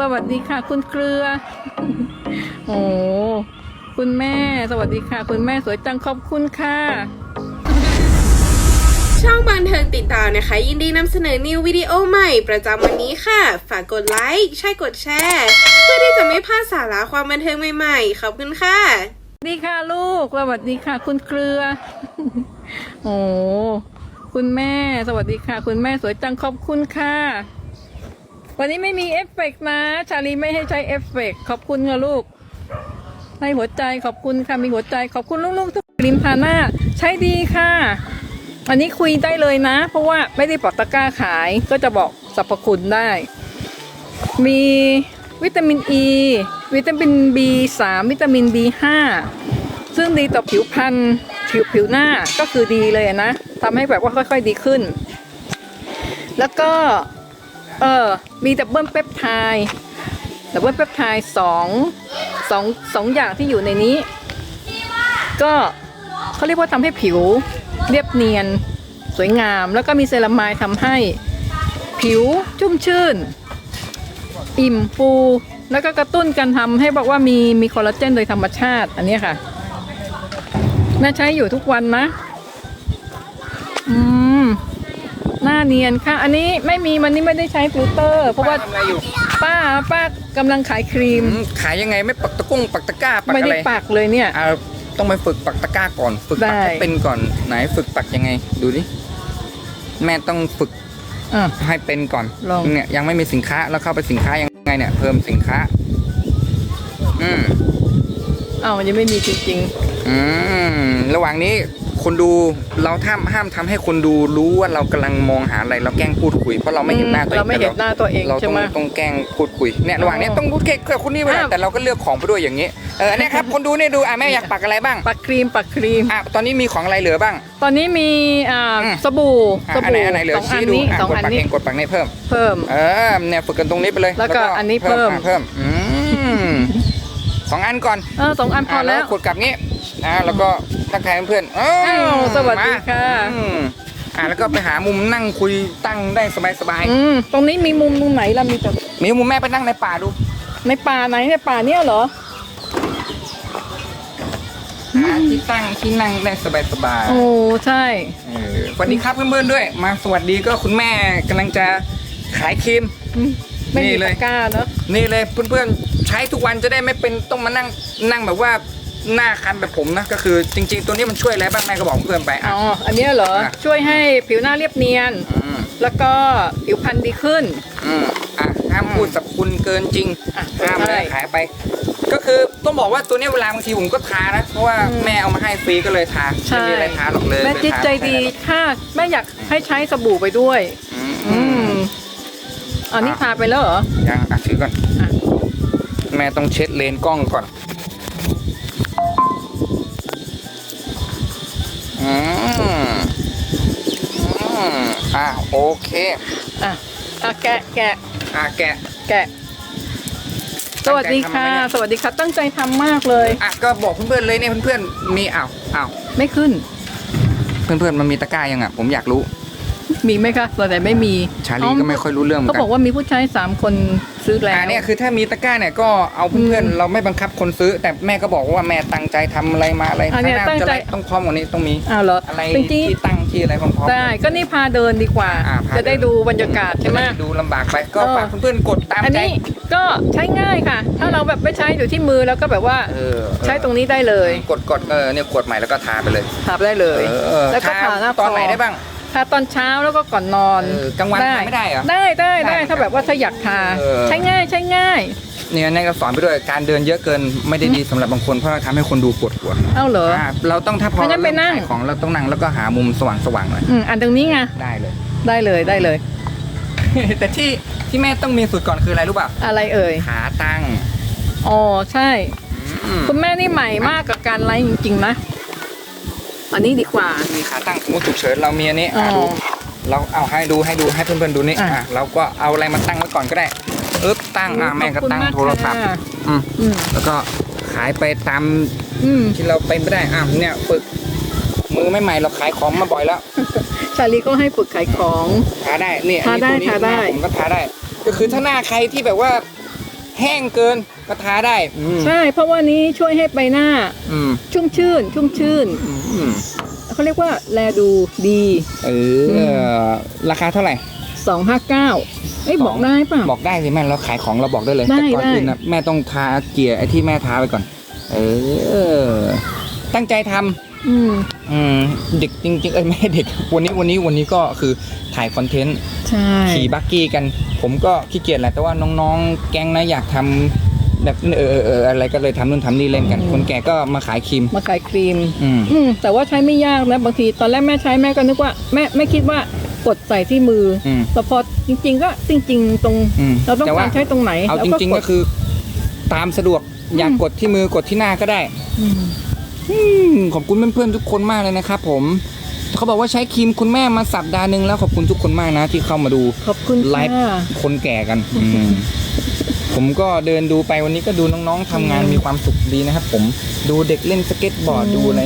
สวัสดีค่ะ คุณเกลือ โอ้คุณแม่ สวัสดีค่ะ คุณแม่สวยจังขอบคุณค่ะ ช่องบันเทิงติดตามนะคะ ยินดีนำเสนอนิววิดีโอใหม่ประจำวันนี้ค่ะ ฝากกดไลค์ใช่กดแชร์ เพื่อที่จะไม่พลาดสาระความบันเทิงใหม่ๆ ขอบคุณค่ะสวัสดีค่ะลูก สวัสดีค่ะ คุณเกลือ โอ้คุณแม่ สวัสดีค่ะ คุณแม่สวยจังขอบคุณค่ะ วันนี้ไม่มีเอฟเฟกต์นะ ชาลีไม่ให้ใช้เอฟเฟกต์ขอบคุณค่ะลูกให้หัวใจขอบคุณค่ะมีหัวใจขอบคุณลูกๆทุกริมทาหน้า ใช้ดีค่ะ อันนี้คุยได้เลยนะ เพราะว่าไม่ได้ปอกตะกร้าขายก็จะบอกสรรพคุณได้ มีวิตามินอ e, ีวิตามิน B3 วิตามิน B5 ซึ่งดีต่อผิวพรรณผิวผิวหน้าก็คือดีเลยนะทำให้แบบว่าค่อย ๆ ดีขึ้น แล้วก็ เออ มีดับเบิลเปปไทด์ดับเบิลเปปไทด์สองสองสองอย่างที่อยู่ในนี้ ก็เขาเรียกว่าทำให้ผิวเรียบเนียนสวยงาม แล้วก็มีเซรามายทำให้ผิวชุ่มชื่น อิ่มฟู แล้วก็กระตุ้นการทำให้บอกว่ามีมีคอลลาเจนโดยธรรมชาติ อันนี้ค่ะแม่ใช้อยู่ทุกวันนะ อืม หน้าเนียนค่ะ อันนี้ไม่มีมันนี่ไม่ได้ใช้ฟิลเตอร์ เพราะว่าทำอะไรอยู่ป้าป้ากำลังขายครีม อืมขายยังไงไม่ปักตะกุ้งปักตะกร้าปักไม่อะได้ไรปักเลยเนี่ยอ่าต้องไปฝึกปักตะกร้าก่อน ฝึกปักได้ ให้เป็นก่อนไหนฝึกปักยังไง ดูดิแม่ต้องฝึกอะ ให้เป็นก่อนลอง เนี่ยยังไม่มีสินค้าแล้วเข้าไปสินค้ายังไงเนี่ย เพิ่มสินค้า อืม อ้าวมันยังไม่มีจริงอืมระหว่างนี้ คนดูเราห้ามห้ามทำให้คนดูรู้ว่าเรากำลังมองหาอะไรเราแกล้งพูดคุยเพราะเราๆไม่เห็นหน้าตัวเองเราไม่เห็นหน้าตัวเองเราใช่ต้องไหมต้องแกล้งพูดคุยเนี่ยระหว่างนี้อ๋อต้องพูดแค่คนนี้ไปอ้าวแต่เราก็เลือกของไปด้วยอย่างนี้เออเนี่ยครับคนดูเนี่ยดูอะแม่อยากปักอะไรบ้างปักครีมปักครีมอะตอนนี้มีของอะไรเหลือบ้าง ตอนนี้มีอ่าอืมสบู่อะสอันไหนบู่อันไหนเหลือสองอันชี้ดูนี้อะสองกดอันปักนี้เองกดปักนี้เพิ่ม เพิ่มเออเนี่ยฝึกกันตรงนี้ไปเลย แล้วก็อันนี้เพิ่มอะเพิ่มอืมสองอันก่อนเออสองอันพออะแล้วกดกลับงี้ อะแล้วก็ทักทายเพื่อนๆอ้าอ้าวสวัสดีค่ะอืมอะแล้วก็ไปหามุมนั่งคุยตั้งได้สบายอืมตรงนี้มีมุมตรงไหนล่ะมีแต่ๆมีมุมแม่ไปนั่งในป่าดูในป่าไหนในป่าเนี้ยเหรอหาที่ตั้งที่นั่งได้สบายๆ โอ้ใช่ เออสวัสดีครับเพื่อนๆด้วย มาสวัสดีก็คุณแม่กำลังจะขายครีมอืมไม่นี่มีเลย ตะกร้าเนอะนี่เลยเพื่อนๆใช้ทุกวันจะได้ไม่เป็นต้องมานั่งนั่งแบบว่า หน้าคันแบบผมนะก็คือจริง ๆ ตัวนี้มันช่วยอะไรบ้างแม่ก็บอกเพื่อนไปอะอ๋ออันเนี้ยเหรออะ ช่วยให้ผิวหน้าเรียบเนียนอืมแล้วก็ผิวพรรณดีขึ้น อืมอะห้ามพูดสรรพคุณเกินจริงอะห้ามใช่ขายไป ก็คือต้องบอกว่าตัวนี้เวลาบางทีผมก็ทานะเพราะว่าอืมแม่เอามาให้ฟรีก็เลยทาใช่ ไม่มีอะไรทาหรอกเลยแม่เลยจิตทาใจดีค่ะแม่อยากให้ใช้สบู่ไปด้วย อือืมมอันนี้ทาไปแล้วเหรอยังอะถือก่อน อะแม่ต้องเช็ดเลนส์กล้องก่อน อืมอืมอะโอเค อะอะแกะแกะอะแกะ แกะ สวัสดีค่ะ ตั้งใจทำไหมเนี่ย สวัสดีค่ะตั้งใจทำมากเลย อะก็บอกเพื่อนๆเลยเนี่ยเพื่อนๆมีอ้าวอ้าวไม่ขึ้น เพื่อนๆมันมีตะกร้ายังอะผมอยากรู้ มีไหมคะส่วนใหญ่ไม่มีชาลีก็ไม่ค่อยรู้เรื่องเหมือเขานกันบอกว่ามีผู้ชายสามคน ซื้อแล้วอ่าเนี่ยคือถ้ามีตะกร้าเนี่ยก็เอาเพื่อนอืมๆเราไม่บังคับคนซื้อ แต่แม่ก็บอกว่าแม่ตั้งใจทำอะไรมาอะไรอะเนี่ยข้างหน้าตั้งจะใจไล่ต้องพร้อมกว่านี้ต้องมีอ้าวเหรออะไรจริงที่ตั้งที่อะไรพร้อมๆๆได้ก็นี่พาเดินดีกว่าอ่าพาจะได้เดินดูบรรยากาศใช่ไหมจะด้ดูลำบากไปก็เออฝากเพื่อนๆกดตามอันใจนี้ก็ใช้ง่ายค่ะ ถ้าเราแบบไม่ใช้อยู่ที่มือแล้วก็แบบว่าเออใช้ตรงนี้ได้เลย กดกดเออเนี่ยกดใหม่แล้วก็ทาไปเลยทาได้เลยเออแล้วก็ทาหน้าตอนไหนคได้บ้าง ทาตอนเช้าแล้วก็ก่อนนอนเออกลางวันทาไม่ได้เหรอได้ได้ได้ได้เหมือนกันถ้าแบบว่าถ้าอยากทาเออ ใช้ง่ายใช้ง่าย เนี่ยแน่ก็สอนไปด้วยการเดินเยอะเกินไม่ได้ดีสำหรับบางคนเพราะเราทำให้คนดูปวดหัวเอ้าเหรอ อ่าเราต้องถ้าพองั้นไปนั่ง เริ่มขายของเราต้องนั่งแล้วก็หามุมสว่างๆหน่อยอืมอันตรงนี้ไงได้เลย ได้เลยได้เลย แต่ที่ที่แม่ต้องมีสุดก่อนคืออะไรรู้ป่ะอะไรเอ่ยขาตั้งอ๋อใช่ อืมคุณแม่นี่ใหม่มากกับการไลฟ์จริงๆนะ อันนี้ดีกว่ามีขาตั้งสมมติฉุกเฉินเรามีอันนี้อะอ๋อดูเราเอาให้ดูให้ดูให้เพื่อนๆดูนี่อะอะเราก็เอาอะไรมาตั้งไว้ก่อนก็ได้อึ๊บตั้งอะแม่ก็ตั้งขอบคุณมากโทรศัพท์ค่ะอืมอืมแล้วก็ขายไปตามอืมที่เราเป็นไปได้อะเนี่ยฝึกมือไม่ใหม่เราขายของมาบ่อยแล้วชาลีก็ให้ฝึกขายของทาได้นี่อันนี้ทาได้ตัวนี้ทาได้หน้ผมก็ทาได้ ก็คือถ้าหน้าใครที่แบบว่า แห้งเกินก็ทาได้อืมใช่ เพราะว่านี้ช่วยให้ใบหน้า อืมชุ่มชื่น ชุ่มชื่นอืมเขาเรียกว่าแลดูดีเออราคาเท่าไหร่ 259เอ้ยบอกได้ป่ะ บอกได้สิแม่เราขายของเราบอกได้เลยได้แต่ก่อนได้ อื่นนะแม่ต้องทาเกลี่ยไอ้ที่แม่ทาไปก่อน เออ ตั้งใจทำ อืมอืมเด็กจริงๆเอ้ยไม่เด็ก วันนี้วันนี้วันนี้ก็คือถ่ายคอนเทนต์ใช่ขี่บักกี้กัน ผมก็ขี้เกียจแหละแต่ว่าน้องๆ แก๊งนะอยากทำแบบเออเออเอออะไรก็เลยทำนู่นทำนี่เล่นกัน คนแก่ก็มาขายครีม มาขายครีม อืม อืมแต่ว่าใช้ไม่ยากนะบางทีตอนแรกแม่ใช้แม่ก็นึกว่าแม่ไม่คิดว่ากดใส่ที่มืออมแต่พอจริง ๆ ก็จริง ๆ ตรง อืมเราต้องแต่กาว่ารใช้ตรงไหนเอาแล้วจริงกๆดก็คือ ตามสะดวกอยากกดที่มือกดที่หน้าก็ได้ อืมอืม ขอบคุณเพื่อนๆทุกคนมากเลยนะครับผมเขาบอกว่าใช้ครีมคุณแม่มาสัปดาห์หนึ่งแล้วขอบคุณทุกคนมากนะ ที่เข้ามาดูขอบคุณไลฟ์ค่ะคนแก่กันอืมผมก็เดินดูไปวันนี้ก็ดูน้องๆทำงานอืมมีความสุขดีนะครับผมดูเด็กเล่นสเก็ตบอร์ดอืมดูอะไร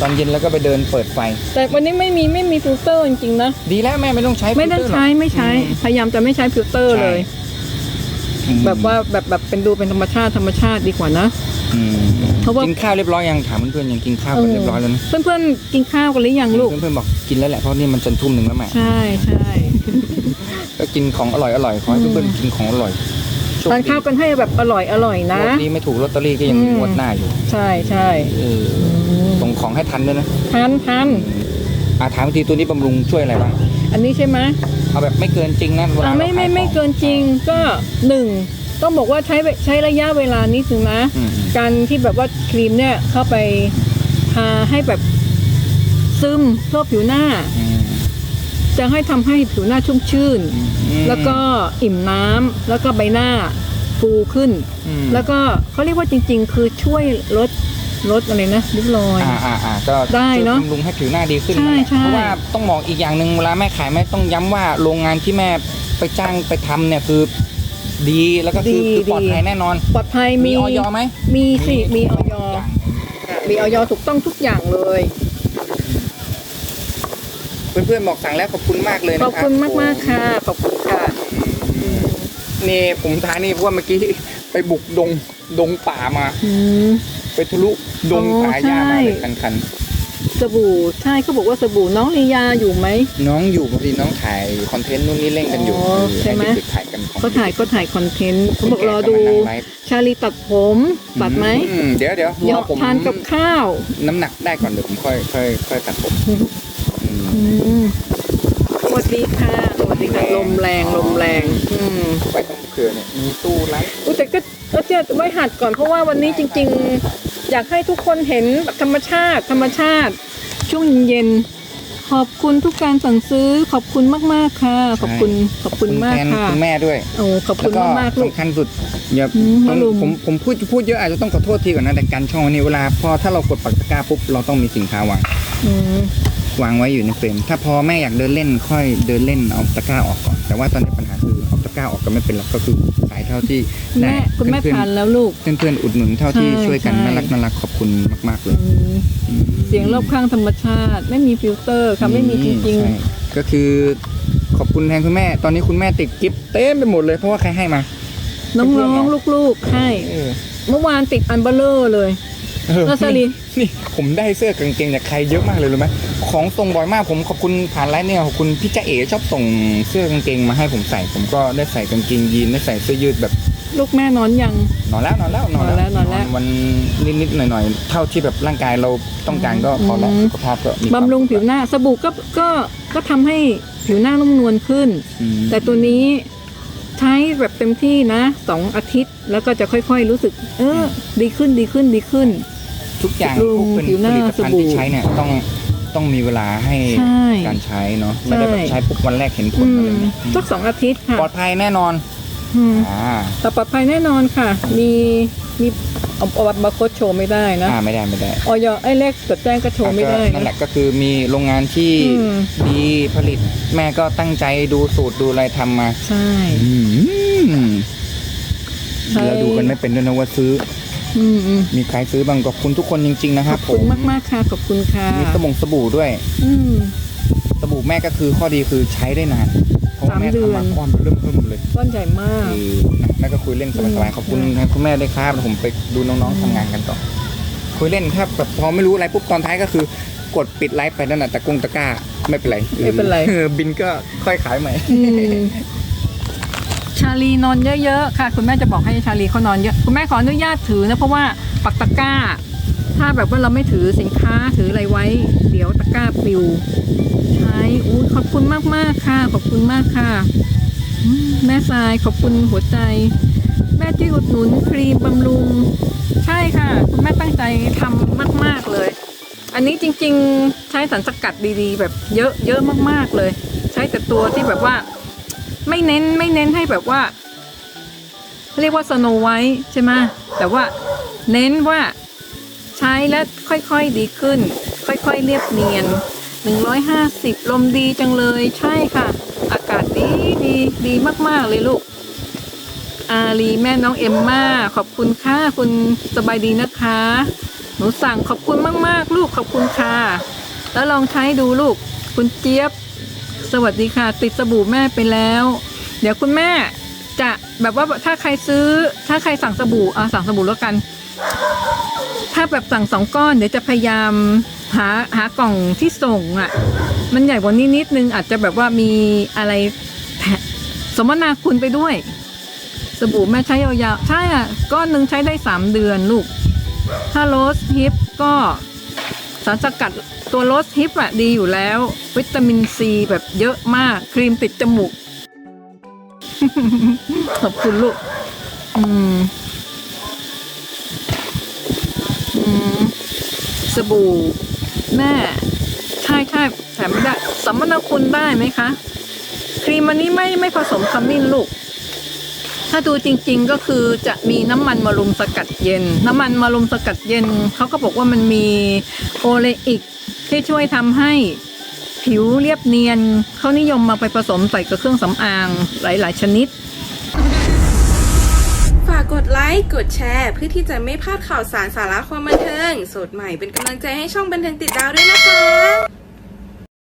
ตอนเย็นแล้วก็ไปเดินเปิดไฟ แต่วันนี้ไม่มีไม่มีฟิลเตอร์จริงๆนะดีแล้วแม่ไม่ต้องใช้ไม่ต้องฟิลเตอร์หรใช้อกไม่ใช้อืมพยายามจะไม่ใช้ฟิลเตอร์เลยอืมแบบว่าแบบแบบเป็นดูเป็นธรรมชาติธรรมชาติดีกว่านะอืม เพราะว่ากินข้าวเรียบร้อยยังถามเพื่อนๆยังกินข้าวกันเรียบร้อยแล้วนะเพื่อนเพื่อนๆกินข้าวกันหรือยังลูกเพื่อนๆบอกกินแล้วแหละเพราะนี่มันจนทุ่มหนึ่งแล้วแม่ใช่ใช่ก็กินของอร่อยอร่อยๆขอให้อืมเพื่อนๆกินของอร่อยโชคทานดีข้าวกันให้แบบอร่อยอร่อยนะงวดนี้ไม่ถูกลอตเตอรี่ก็ยังมีอืมงวดหน้าอยู่ ใช่ใช่เออส่งของให้ทันด้วยนะทานทานอาถามทีตัวนี้บำรุงช่วยอะไรบ้างอันนี้ใช่ไหมเอาแบบไม่เกินจริงนะเวลาอะเราไม่ไม่ขายของไม่เกินจริงก็หนึ่ง ต้องบอกว่าใช้เวใช้ระยะเวลานิดนึงนะ อืม การที่แบบว่าครีมเนี่ยเข้าไปทาให้แบบซึมทั่วผิวหน้าอืมจะให้ทำให้ผิวหน้าชุ่มชื่นอืมแล้วก็อิ่มน้ำแล้วก็ใบหน้าฟูขึ้น อืม แล้วก็เขาเรียกว่าจริง ๆ คือช่วยลดลดอะไรนะริ้วรอย อ่าอ่าอ่าก็ได้เนอะช่วยบำรุงให้ผิวหน้าดีขึ้นใช่นั่นแหละใช่ เพราะว่าต้องบอกอีกอย่างหนึ่งเวลาแม่ขายแม่ต้องย้ำว่าโรงงานที่แม่ไปจ้างไปทำเนี่ยคือ ดีแล้วก็คือคือปลอดภัยแน่นอน ปลอดภัยมีมีออยไหมมีสิมีออยอย่างมีออยถูกต้องทุกอย่างเลยเพื่อนๆบอกสั่งแล้วขอบคุณมากเลยนะขครัอบคุณมากมากๆค่ะขอบคุณค่ะนี่ผมท้านี่เพราะว่าเมื่อกี้ไปบุกดงดงป่ามา อืม ไปทะลุดงอ๋อป่าหญ้ามาเลยใช่คันส บู่ใช่เขาบอกว่าสบู่น้องลียาอยู่ไหมๆน้องอยู่บางทีน้องถ่ายคอนเทนต์นู่นนี่เล่นกันอยู่อ๋อใช่ไหม เด็กๆถ่ายกันของเขาถ่ายก็ถ่ายคอนเทนต์เขาบอกรอดูแกก็มานั่งไลฟ์ชาลีตัดผมตัดไหมอืเดี๋ยวเดี๋ยวเดี๋ยวผมทานกับข้าวน้ำหนักได้ก่อนเดี๋ยวผมค่อยค่อยค่อยตัดผมอืม อืมสวัสดีค่ะสวัสดีค่ะลมแรงลมแรง อืมไปตรงเขื่อนเนี่ยมีตู้ไลฟ์อุ้ยแต่ก็ก็จะไว้หัดก่อนเพราะว่าวันนี้จริง ๆ อยากให้ทุกคนเห็นแบบธรรมชาติธรรมชาติ ช่วงเย็นๆขอบคุณทุกการสั่งซื้อขอบคุณมาก ๆ ค่ะ ขอบคุณขอบคุณมากแทนค่ะคุณแม่ด้วยโอ้ขอบแล้คุวณก็มากๆลูก สำคัญสุดอย่าอืมต้องลุง ผมผมพูดพูดเยอะอาจจะต้องขอโทษทีก่อนนะแต่การช่องวันนี้เวลาพอถ้าเรากดปักตะกร้าปุ๊บเราต้องมีสินค้าวางอืมวางไว้อยู่ในเฟรมถ้าพอแม่อยากเดินเล่นค่อยเดินเล่นเอาตะกร้าออกก่อนแต่ว่าตอนนี้ปัญหาคือ เอาตะกร้าออกก็ไม่เป็นหรอกก็คือขายเท่าที่คุณได้แม่คุณแม่เพื่อนทานแล้วลูก ๆเพื่อนๆอุดหนุนเท่าที่ใช่ช่วยกันใช่ น่ารักน่ารักขอบคุณมาก ๆ เลยอืมเสียงรอบข้างธรรมชาติ ไม่มีฟิลเตอร์ค่ะไม่มีจริง ใช่ก็คือขอบคุณแทนคุณแม่ ตอนนี้คุณแม่ติดกิฟต์เต็มไปหมดเลยเพราะว่าใครให้มา ๆ น้องๆ ลูกๆ ให้ เออ เมื่อวานติดอันเบลเลอร์เลย เออแล้วสลินนี่ผมได้เสื้อกางเกงจากใครเยอะมากเลยรู้ไหมของส่งบ่อยมากผมขอบคุณผ่านไลน์เนี่ยขอบคุณพี่จ๊ะเอ๋ชอบส่งเสื้อกางเกงมาให้ผมใส่ ผมก็ได้ใส่กางเกงยีนได้ใส่เสื้อยืดแบบ ลูกแม่นอนยัง นอนแล้วนอนแล้วนอนแล้วนอนแล้วนอนแล้ววันนิดๆหน่อยๆเท่าที่แบบร่างกายเราต้องการก็พอแล้วอืมสุขภาพก็มีความบำรุงผิวหน้าสบู่ก็ก็ก็ทำให้ผิวหน้านุ่มนวลขึ้นอืมแต่ตัวนี้ใช้แบบเต็มที่นะสองอาทิตย์แล้วก็จะค่อยๆรู้สึก เออ ดีขึ้นดีขึ้นดีขึ้น ทุกอย่างบำรุงพวกเป็นผิวหผน้าลิตภัณฑ์ที่สบู่ใช้เนี่ยต้องต้องมีเวลาให้ใช่การใช้เนาะไม่ได้แบบใช่ ใช้ปุ๊บวันแรกเห็นผลอือะไรมเงี้ยสักสองอาทิตย์ค่ะปลอดภัยแน่นอนอืมอ่าแต่ปลอดภัยแน่นอนค่ะ มีมีเอาเอาบาร์โค้ดโชว์ไม่ได้นะอ่าไม่ได้ไม่ได้ออยไอ้เลขจดแจ้งก็โชว์ไม่ได้นั่นแหนะ ละก็คือมีโรงงานที่อืม ดีผลิต แม่ก็ตั้งใจดูสูตรดูอะไรทำมา ใช่ อืมใช่เราดูกันไม่เป็นด้วยนะว่าซื้อ อืมอืมมีใครซื้อบ้างขอบคุณทุกคนจริง ๆ นะคขรัอบบคุณผมมากๆค่ะขอบคุณค่ะมีสมงสบู่ด้วย อืม สบู่แม่ก็คือข้อดีคือใช้ได้นานเพราะว่าแม่สามเดือน ทำมาก้อนเริ่มเพิ่มเลยก้อนใหญ่มาก คือแม่ก็คุยเล่นสบายๆขอบคุณคุณแม่ด้วยครับผมไปดูน้องๆทำงานกันต่อ คุยเล่นถ้าแบบพอไม่รู้อะไรปุ๊บตอนท้ายก็คือ กดปิดไลฟ์ไปนั่นน่ะตะกงตะกร้าไม่เป็นไรไม่เป็นไร ออบินก็ค่อยขายใหม่ อืมชาลีนอนเยอะๆค่ะ คุณแม่จะบอกให้ชาลีเขานอนเยอะคุณแม่ขออนุญาตถือนะเพราะว่าปักตะกร้า ถ้าแบบว่าเราไม่ถือสินค้าถืออะไรไว้ เดี๋ยวตะกร้าปลิวใช้อู้ขอบคุณมากๆค่ะ ขอบคุณมากค่ะ แม่ทรายขอบคุณหัวใจ แม่ที่อุดหนุนครีมบำรุง ใช่ค่ะ คุณแม่ตั้งใจทำมาก ๆเลย อันนี้จริง ๆ ใช้สารสกัดดีๆ แบบเยอะเยอะมากๆเลย ใช้แต่ตัวที่แบบว่า ไม่เน้นไม่เน้นให้แบบว่า เรียกว่าสโนไวท์ใช่ไหมแต่ว่าเน้นว่าใช้แล้วค่อยๆดีขึ้น ค่อยๆเรียบเนียน 150 ลมดีจังเลยใช่ค่ะ อากาศดีดีดีมากๆเลยลูก อาลีแม่น้องเอมมาขอบคุณค่ะคุณสบายดีนะคะ หนูสั่งขอบคุณมากๆ ลูกขอบคุณค่ะ แล้วลองใช้ดูลูก คุณเจี๊ยบ สวัสดีค่ะ ติดสบู่แม่ไปแล้ว เดี๋ยวคุณแม่จะแบบว่าถ้าใครซื้อ ถ้าใครสั่งสบู่อะสั่งสบู่แล้วกัน ถ้าแบบสั่งสองก้อนเดี๋ยวจะพยายามหาหากล่องที่ส่งอะ มันใหญ่กว่านี้นิดนึงอาจจะแบบว่ามีอะไรสมนาคุณไปด้วย สบู่แม่ใช้ยาวๆใช่อะก้อนหนึ่งใช้ได้สามเดือนลูก ถ้าโรสฮิปก็สารสกัด ตัวโรสฮิปอะดีอยู่แล้ว วิตามินซีแบบเยอะมาก ครีมติดจมูก ขอบคุณลูก อืม อืม สบู่แม่ใช่ใช่แถมไม่ได้สัมมนาคุณได้ไหมคะ ครีมอันนี้ไม่ไม่ผสมขมิ้นลูก ถ้าดูจริง ๆก็คือจะมีน้ำมันมะรุมสกัดเย็น น้ำมันมะรุมสกัดเย็น เขาก็บอกว่ามันมีโอเลอิก ที่ช่วยทำให้ผิวเรียบเนียน เขานิยมมาไปผสมใส่กับเครื่องสำอางหลาย ๆ ชนิด ฝากกดไลค์ กดแชร์ เพื่อที่จะไม่พลาดข่าวสารสาระความบันเทิงสดใหม่เป็นกำลังใจให้ช่องบันเทิงติดดาวด้วยนะคะ